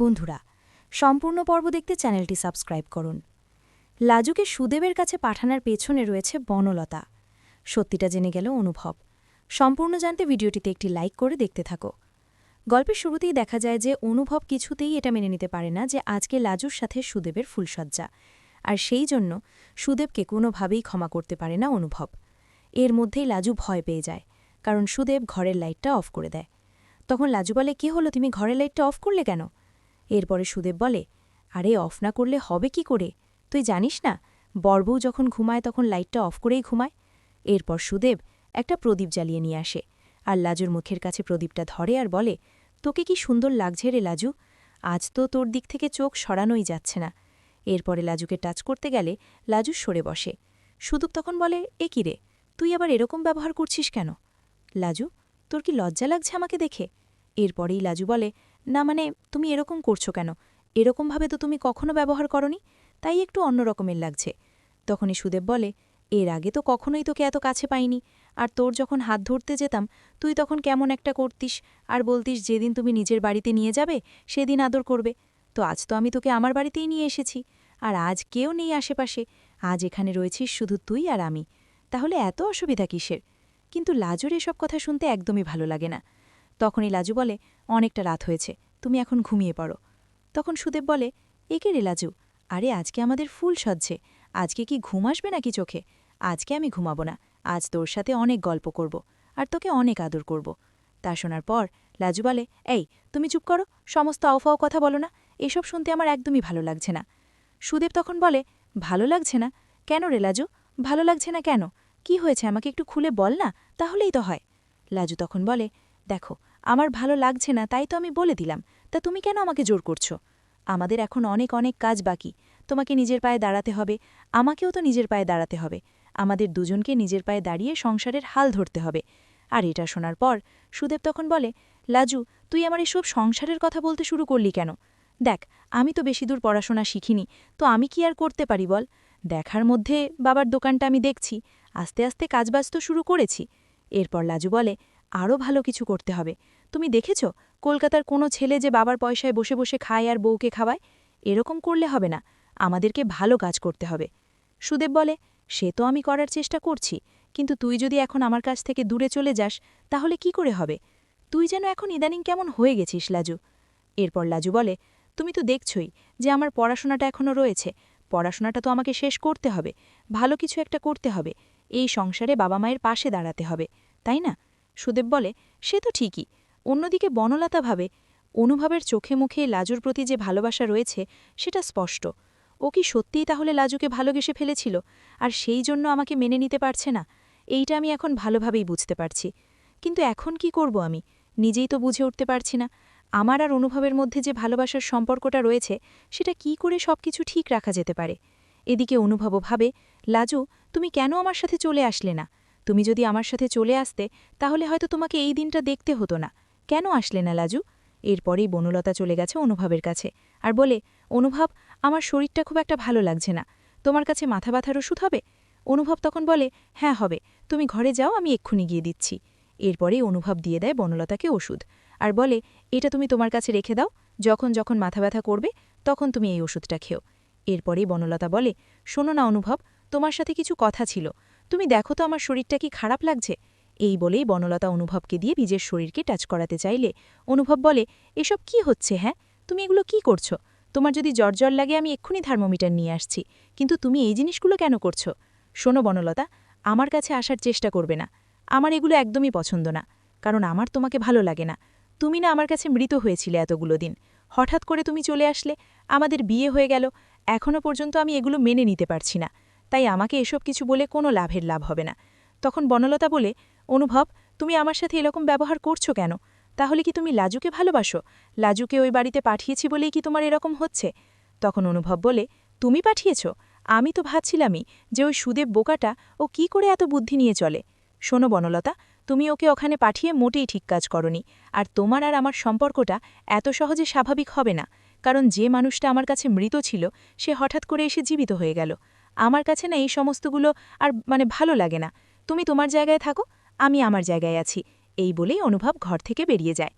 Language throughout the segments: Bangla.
বন্ধুরা, সম্পূর্ণ পর্ব দেখতে চ্যানেলটি সাবস্ক্রাইব করুন। লাজুকে সুদেবের কাছে পাঠানোর পেছনে রয়েছে বনলতা। সত্যিটা জেনে গেল অনুভব। সম্পূর্ণ জানতে ভিডিওটিতে একটি লাইক করে দেখতে থাকো। গল্পের শুরুতেই দেখা যায় যে অনুভব কিছুতেই এটা মেনে নিতে পারে না যে আজকে লাজুর সাথে সুদেবের ফুলসজ্জা আর সেই জন্য সুদেবকে কোনোভাবেই ক্ষমা করতে পারে না অনুভব। এর মধ্যেই লাজু ভয় পেয়ে যায়, কারণ সুদেব ঘরের লাইটটা অফ করে দেয়। তখন লাজু বলে, কি হলো? তুমি ঘরের লাইটটা অফ করলে কেন? এরপরে সুদেব বলে, আরে, অফ না করলে হবে কি করে? তুই জানিস না বরবউ যখন ঘুমায় তখন লাইটটা অফ করেই ঘুমায়? এরপর সুদেব একটা প্রদীপ জ্বালিয়ে নিয়ে আসে। আর লাজুর মুখের কাছে প্রদীপটা ধরে আর বলে, তোকে কি সুন্দর লাগছে রে লাজু? আজ তো তোর দিক থেকে চোখ সরানোই যাচ্ছে না। এরপরে লাজুকে টাচ করতে গেলে লাজু সরে বসে। সুদূপ তখন বলে, এ কি রে? তুই আবার এরকম ব্যবহার করছিস কেন? লাজু, তোর কি লজ্জা লাগছে আমাকে দেখে? এরপরেই লাজু বলে না মানে তুমি এরকম করছ কেন? এরকমভাবে তো তুমি কখনো ব্যবহার করনি? তাই একটু অন্য রকমের লাগছে। তখনই সুদেব বলে, এর আগে তো কখনোই তোকে এত কাছে পাইনি। আর তোর যখন হাত ধরতে যেতাম, তুই তখন কেমন একটা করতিস? আর বলতিস, যেদিন তুমি নিজের বাড়িতে নিয়ে যাবে, সেদিন আদর করবে। তো আজ তো আমি তোকে আমার বাড়িতেই নিয়ে এসেছি। আর আজ কেউ নেই আশেপাশে। আজ এখানে রয়েছিস শুধু তুই আর আমি। তাহলে এত অসুবিধা কিসের? কিন্তু লাজুর এসব কথা শুনতে একদমই ভালো লাগে না। তখনই লাজু বলে, অনেকটা রাত হয়েছে, তুমি এখন ঘুমিয়ে পড়ো। তখন সুদেব বলে, একে রে লাজু? আরে আজকে আমাদের ফুল সজ্জে। আজকে কি ঘুম আসবে নাকি চোখে? আজকে আমি ঘুমাবো না। আজ তোর সাথে অনেক গল্প করব আর তোকে অনেক আদর করব। তা শোনার পর লাজু বলে, এই, তুমি চুপ করো, সমস্ত আওফাও কথা বলো না। এসব শুনতে আমার একদমই ভালো লাগছে না। সুদেব তখন বলে, ভালো লাগছে না? কেন রে লাজু? ভালো লাগছে না কেন? কি হয়েছে আমাকে একটু খুলে বল না, তাহলেই তো হয়। লাজু তখন বলে, দেখো আমার ভালো লাগছে না, তাই তো আমি বলে দিলাম। তা তুমি কেন আমাকে জোর করছ? আমাদের এখন অনেক অনেক কাজ বাকি। তোমাকে নিজের পায়ে দাঁড়াতে হবে, আমাকেও তো নিজের পায়ে দাঁড়াতে হবে। আমাদের দুজনকে নিজের পায়ে দাঁড়িয়ে সংসারের হাল ধরতে হবে। আর এটা শোনার পর সুদেব তখন বলে, লাজু, তুই আমার এসব সংসারের কথা বলতে শুরু করলি কেন? দেখ, আমি তো বেশি দূর পড়াশোনা শিখিনি, তো আমি কি আর করতে পারি বল? দেখার মধ্যে বাবার দোকানটা আমি দেখছি, আস্তে আস্তে কাজবাজ তো শুরু করেছি। এরপর লাজু বলে আরও ভালো কিছু করতে হবে। তুমি দেখেছ? কলকাতার কোনো ছেলে যে বাবার পয়সায় বসে বসে খায় আর বউকে খাওয়ায়, এরকম করলে হবে না। আমাদেরকে ভালো কাজ করতে হবে। সুদেব বলে, সে তো আমি করার চেষ্টা করছি, কিন্তু তুই যদি এখন আমার কাছ থেকে দূরে চলে যাস, তাহলে কি করে হবে? তুই যেন এখন ইদানিং কেমন হয়ে গেছিস, লাজু? এরপর লাজু বলে, তুমি তো দেখছই যে আমার পড়াশোনাটা এখনও রয়েছে। পড়াশোনাটা তো আমাকে শেষ করতে হবে। ভালো কিছু একটা করতে হবে। এই সংসারে বাবা মায়ের পাশে দাঁড়াতে হবে, তাই না? সুদেব বলে, সে তো ঠিকই। অন্যদিকে বনলতা ভাবে, অনুভবের চোখে মুখে লাজুর প্রতি যে ভালোবাসা রয়েছে, সেটা স্পষ্ট। ও কি সত্যিই তাহলে লাজুকে ভালোবেসে ফেলেছিল? আর সেই জন্য আমাকে মেনে নিতে পারছে না? এইটা আমি এখন ভালোভাবেই বুঝতে পারছি। কিন্তু এখন কি করব আমি? নিজেই তো বুঝে উঠতে পারছি না। আমার আর অনুভবের মধ্যে যে ভালোবাসার সম্পর্কটা রয়েছে, সেটা কি করে সবকিছু ঠিক রাখা যেতে পারে? এদিকে অনুভবও ভাবে, লাজু, তুমি কেন আমার সাথে চলে আসলে না? তুমি যদি আমার সাথে চলে আসতে, তাহলে হয়তো তোমাকে এই দিনটা দেখতে হতো না। কেন আসলে না, লাজু? এরপরেই বনলতা চলে গেছে অনুভবের কাছে আর বলে, অনুভব, আমার শরীরটা খুব একটা ভালো লাগছে না। তোমার কাছে মাথা ব্যথার ওষুধ হবে? অনুভব তখন বলে হ্যাঁ হবে। তুমি ঘরে যাও, আমি এক্ষুনি গিয়ে দিচ্ছি। এরপরেই অনুভব দিয়ে দেয় বনলতাকে ওষুধ আর বলে, এটা তুমি তোমার কাছে রেখে দাও। যখন যখন মাথা ব্যথা করবে, তখন তুমি এই ওষুধটা খেও। এরপরেই বনলতা বলে, শোনো না অনুভব, তোমার সাথে কিছু কথা ছিল। তুমি দেখো তো আমার শরীরটা কি খারাপ লাগছে। এই বলেই বনলতা অনুভবকে দিয়ে নিজের শরীরকে টাচ করাতে চাইলে অনুভব বলে, এসব কি হচ্ছে হ্যাঁ? তুমি এগুলো কি করছ? তোমার যদি জ্বর জ্বর লাগে, আমি এক্ষুনি থার্মোমিটার নিয়ে আসছি। কিন্তু তুমি এই জিনিসগুলো কেন করছ? শোনো বনলতা, আমার কাছে আসার চেষ্টা করবে না। আমার এগুলো একদমই পছন্দ না, কারণ আমার তোমাকে ভালো লাগে না। তুমি না আমার কাছে মৃত হয়েছিলে এতগুলো দিন। হঠাৎ করে তুমি চলে আসলে, আমাদের বিয়ে হয়ে গেল। এখনও পর্যন্ত আমি এগুলো মেনে নিতে পারছি না। তাই আমাকে এসব কিছু বলে কোনো লাভের লাভ হবে না। তখন বনলতা বলে, অনুভব, তুমি আমার সাথে এরকম ব্যবহার করছ কেন? তাহলে কি তুমি লাজুকে ভালোবাসো? লাজুকে ওই বাড়িতে পাঠিয়েছি বলেই কি তোমার এরকম হচ্ছে? তখন অনুভব বলে, তুমি পাঠিয়েছ? আমি তো ভাবছিলামই যে ওই সুদেব বোকাটা ও কি করে এত বুদ্ধি নিয়ে চলে। শোনো বনলতা, তুমি ওকে ওখানে পাঠিয়ে মোটেই ঠিক কাজ করনি, আর তোমার আর আমার সম্পর্কটা এত সহজে স্বাভাবিক হবে না, কারণ যে মানুষটা আমার কাছে মৃত ছিল, সে হঠাৎ করে এসে জীবিত হয়ে গেল। আমার কাছে না এই সমস্তগুলো আর মানে ভালো লাগে না। তুমি তোমার জায়গায় থাকো, আমি আমার জায়গায় আছি। এই বলেই অনুভব ঘর থেকে বেরিয়ে যায়।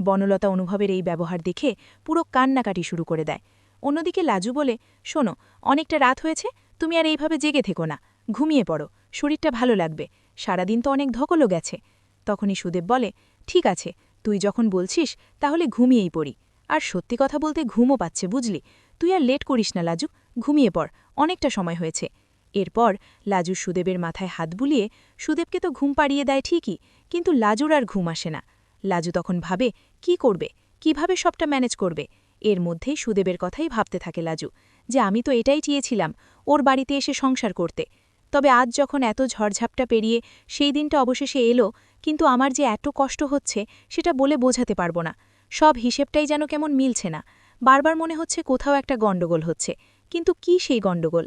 বনলতা অনুভবের এই ব্যবহার দেখে পুরো কান্নাকাটি শুরু করে দেয়। অন্যদিকে লাজু বলে, শোনো, অনেকটা রাত হয়েছে, তুমি আর এইভাবে জেগে থেকো না। ঘুমিয়ে পড়ো, শরীরটা ভালো লাগবে। সারাদিন তো অনেক ধকলও গেছে। তখনই সুদেব বলে, ঠিক আছে, তুই যখন বলছিস, তাহলে ঘুমিয়েই পড়ি। আর সত্যি কথা বলতে ঘুমও পাচ্ছে, বুঝলি? তুই আর লেট করিস না, লাজু। ঘুমিয়ে পড়, অনেকটা সময় হয়েছে। এরপর লাজু সুদেবের মাথায় হাত বুলিয়ে, সুদেবকে তো ঘুম পাড়িয়ে দেয় ঠিকই, কিন্তু লাজুর আর ঘুম আসে না। লাজু তখন ভাবে, কি করবে? কীভাবে সবটা ম্যানেজ করবে? এর মধ্যেই সুদেবের কথাই ভাবতে থাকে লাজু, যে আমি তো এটাই চেয়েছিলাম, ওর বাড়িতে এসে সংসার করতে। তবে আজ যখন এত ঝড়ঝাপটা পেরিয়ে সেই দিনটা অবশেষে এলো, কিন্তু আমার যে এত কষ্ট হচ্ছে, সেটা বলে বোঝাতে পারব না। সব হিসেবটাই যেন কেমন মিলছে না। বারবার মনে হচ্ছে কোথাও একটা গণ্ডগোল হচ্ছে। কিন্তু কি সেই গণ্ডগোল?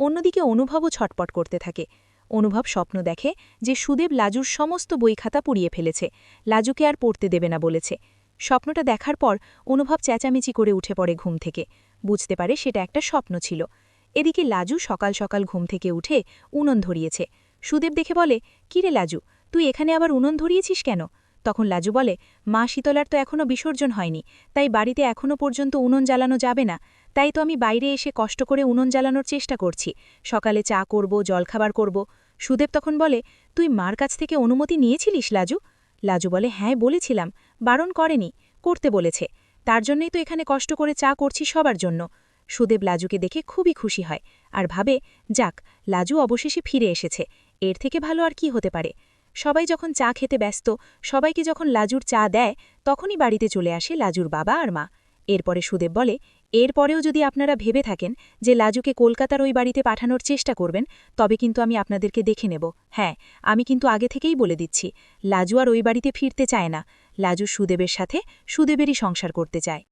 অন্যদিকে অনুভবও ছটপট করতে থাকে। অনুভব স্বপ্ন দেখে যে সুদেব লাজুর সমস্ত বই খাতা পুড়িয়ে ফেলেছে। লাজুকে আর পড়তে দেবে না বলেছে। স্বপ্নটা দেখার পর অনুভব চেঁচামেচি করে উঠে পড়ে ঘুম থেকে। বুঝতে পারে সেটা একটা স্বপ্ন ছিল। এদিকে লাজু সকাল সকাল ঘুম থেকে উঠে উনন ধরিয়েছে। সুদেব দেখে বলে, কিরে লাজু, তুই এখানে আবার উনন ধরিয়েছিস কেন? তখন লাজু বলে, মা শীতলার তো এখনও বিসর্জন হয়নি, তাই বাড়িতে এখনও পর্যন্ত উনন জ্বালানো যাবে না। তাই তো আমি বাইরে এসে কষ্ট করে উনন জ্বালানোর চেষ্টা করছি। সকালে চা করব, জলখাবার করব। সুদেব তখন বলে, তুই মার কাছ থেকে অনুমতি নিয়েছিলিস লাজু? লাজু বলে হ্যাঁ বলেছিলাম। বারণ করেনি, করতে বলেছে। তার জন্যই তো এখানে কষ্ট করে চা করছি সবার জন্য। সুদেব লাজুকে দেখে খুবই খুশি হয় আর ভাবে, যাক, লাজু অবশেষে ফিরে এসেছে। এর থেকে ভালো আর কি হতে পারে? সবাই যখন চা খেতে ব্যস্ত, সবাইকে যখন লাজুর চা দেয়, তখনই বাড়িতে চলে আসে লাজুর বাবা আর মা। এরপরে সুদেব বলে, এরপরেও যদি আপনারা ভেবে থাকেন যে লাজুকে কলকাতার ওই বাড়িতে পাঠানোর চেষ্টা করবেন, তবে কিন্তু আমি আপনাদেরকে দেখে নেব। হ্যাঁ আমি কিন্তু আগে থেকেই বলে দিচ্ছি, লাজু আর ওই বাড়িতে ফিরতে চায় না। লাজু সুদেবের সাথে সুদেবেরই সংসার করতে চায়।